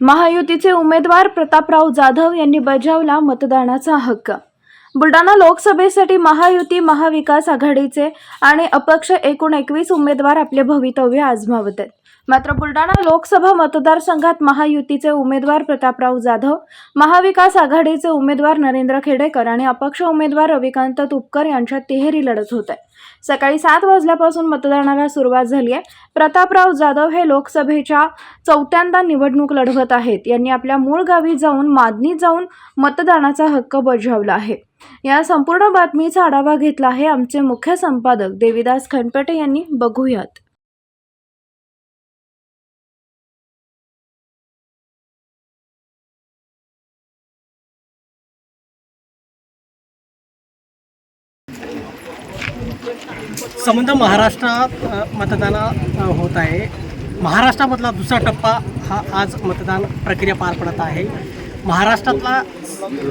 महायुतीचे उमेदवार प्रतापराव जाधव यांनी बजावला मतदानाचा हक्क. बुलढाणा लोकसभेसाठी महायुती महाविकास आघाडीचे आणि अपक्ष एकूण एकवीस उमेदवार आपले भवितव्य आजमावत आहेत. मात्र बुलढाणा लोकसभा मतदारसंघात महायुतीचे उमेदवार प्रतापराव जाधव महाविकास आघाडीचे उमेदवार नरेंद्र खेडेकर आणि अपक्ष उमेदवार रविकांत तुपकर यांच्यात तिहेरी लढत होत आहे. सकाळी सात वाजल्यापासून मतदानाला सुरुवात झाली आहे. प्रतापराव जाधव हे लोकसभेच्या चौथ्यांदा निवडणूक लढवत आहेत. यांनी आपल्या मूळ गावी जाऊन मादनीत जाऊन मतदानाचा हक्क बजावला आहे. या संपूर्ण बातमीचा आढावा घेतला आहे आमचे मुख्य संपादक देविदास खनपेटे यांनी. बघूयात. संबंध महाराष्ट्रात मतदान होत आहे. महाराष्ट्रामधला दुसरा टप्पा हा आज मतदान प्रक्रिया पार पडत आहे. महाराष्ट्रातला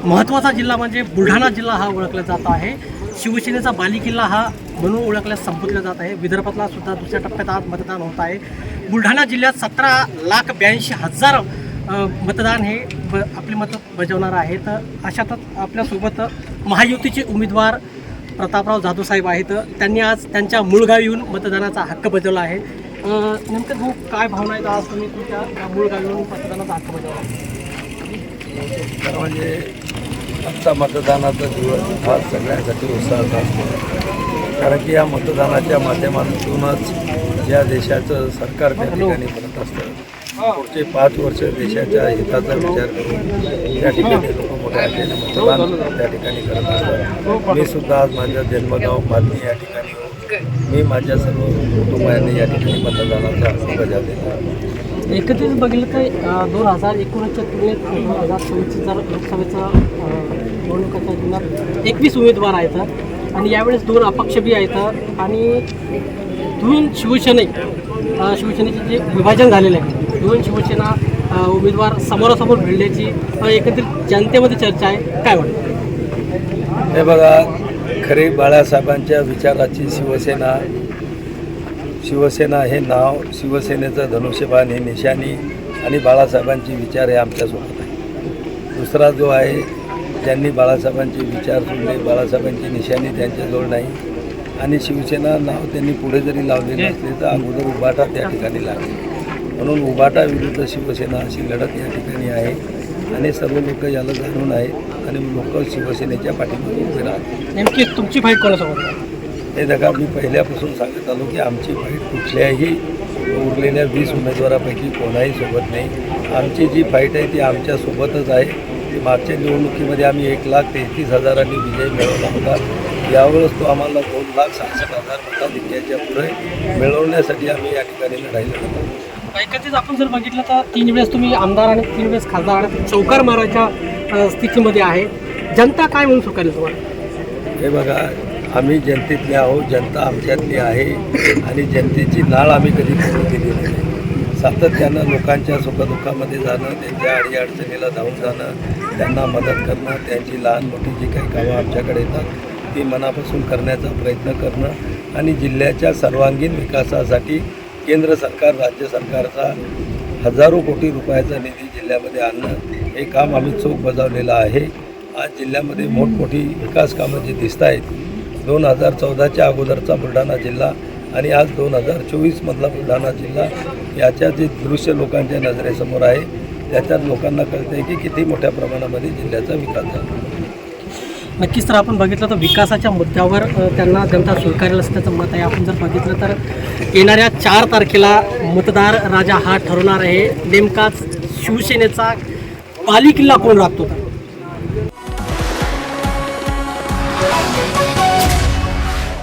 महत्त्वाचा जिल्हा म्हणजे बुलढाणा जिल्हा हा ओळखला जात आहे. शिवसेनेचा बालिकिल्ला हा म्हणून ओळखल्या संबोधला जात आहे. विदर्भातला सुद्धा दुसऱ्या टप्प्यात आज मतदान होत आहे. बुलढाणा जिल्ह्यात सतरा लाख ब्याऐंशी हजार मतदान हे ब आपले मतं बजावणार आहेत. अशातच आपल्यासोबत महायुतीचे उमेदवार प्रतापराव जाधव साहेब आहेत. त्यांनी आज त्यांच्या मूळगावी येऊन मतदानाचा हक्क बजावला आहे. नेमकं भाऊ काय भावना आहेत आज तुम्ही तुमच्या मूळगावी येऊन मतदानाचा हक्क बजावला? म्हणजे आजचा मतदानाचा दिवस हा सगळ्यांसाठी उत्साहाचा असतो. कारण की या मतदानाच्या माध्यमातूनच या देशाचं सरकार त्या ठिकाणी बनत असतं पुढचे पाच वर्ष देशाच्या हिताचा विचार करून त्या ठिकाणी लोक मोठ्या मतदान त्या ठिकाणी करत असतात. मी सुद्धा आज माझ्या जन्मगाव बातमी या ठिकाणी मी माझ्या सर्व कुटुंबाने या ठिकाणी मतदानाचा बजाव दिला एकत्रित बघितलं तर दोन हजार एकोणीसच्या तुलनेत दोन हजार चोवीसचं जर लोकसभेचं अ, जीवनात एकवीस उमेदवार आहेत. आणि यावेळेस दोन अपक्ष बी आहेत. आणि दोन शिवसेने शिवसेनेचे जे विभाजन झालेलं आहे दोन शिवसेना उमेदवार समोरासमोर भिडल्याची एकत्रित जनतेमध्ये चर्चा आहे. काय वाटतं? हे बघा खरे बाळासाहेबांच्या विचाराची शिवसेना शिवसेना हे नाव शिवसेनेचं धनुष्यबाण हे निशाणी आणि बाळासाहेबांचे विचार हे आमच्यासोबत आहे. दुसरा जो आहे ज्यांनी बाळासाहेबांचे विचार सोडले बाळासाहेबांची निशाणी त्यांच्याजवळ नाही. आणि शिवसेना नाव त्यांनी पुढे जरी लावलेलं असले तर अगोदर उबाटा त्या ठिकाणी लागले. म्हणून उबाटा विरुद्ध शिवसेना अशी लढत या ठिकाणी आहे. आणि सर्व लोक याला जाणून आहेत आणि लोक शिवसेनेच्या पाठीमागे उभे राहतात. नेमकी तुमची फाईट कोणासोबत? हे जगा मी पहिल्यापासून सांगत आलो की आमची फाईट कुठल्याही उरलेल्या वीस उमेदवारापैकी कोणाही सोबत नाही. आमची जी फाईट आहे ती आमच्यासोबतच आहे. ती मागच्या निवडणुकीमध्ये आम्ही एक लाख तेहतीस हजारांनी विजय मिळवला होता. यावेळेस तो आम्हाला दोन लाख सहासष्ट हजार मताधिक्याच्या पुढे मिळवण्यासाठी आम्ही या ठिकाणी लढायला लागलो एकत्रित आपण जर बघितलं तर तीन वेळेस तुम्ही आमदार आणि तीन वेळेस खासदार आणि चौकार मारायच्या स्थितीमध्ये आहे. जनता काय म्हणून स्वीकारेल तुम्हाला? हे बघा आम्ही जनतेतले आहोत जनता आमच्यातली आहे आणि जनतेची नाळ आम्ही कधी कमी केलेली नाही. सातत्यानं लोकांच्या सुखदुःखामध्ये जाणं त्यांच्या अडीअडचणीला धावून जाणं त्यांना मदत करणं त्यांची लहान मोठी जी काही कामं आमच्याकडे येतात ती मनापासून करण्याचा प्रयत्न करणं आणि जिल्ह्याच्या सर्वांगीण विकासासाठी केंद्र सरकार राज्य सरकारचा हजारो कोटी रुपयाचा निधी जिल्ह्यामध्ये आणणं हे काम आम्ही चोख बजावलेलं आहे. आज जिल्ह्यामध्ये मोठमोठी विकास कामं जी दिसत आहेत दोन हजार चौदाच्या अगोदरचा बुलढाणा जिल्हा आणि आज दोन हजार चोवीसमधला बुलढाणा जिल्हा याच्या जे दृश्य लोकांच्या नजरेसमोर आहे त्याच्यात लोकांना कळतं आहे की किती मोठ्या प्रमाणामध्ये जिल्ह्याचा विकास झाला. नक्कीच तर आपण बघितलं तर विकासाच्या मुद्द्यावर त्यांना जनता स्वीकारेल असं त्याचं मत आहे. आपण जर बघितलं तर येणाऱ्या चार तारखेला मतदार राजा हा ठरवणार आहे. नेमकाच शिवसेनेचा बालेकिल्ला कोण राखतो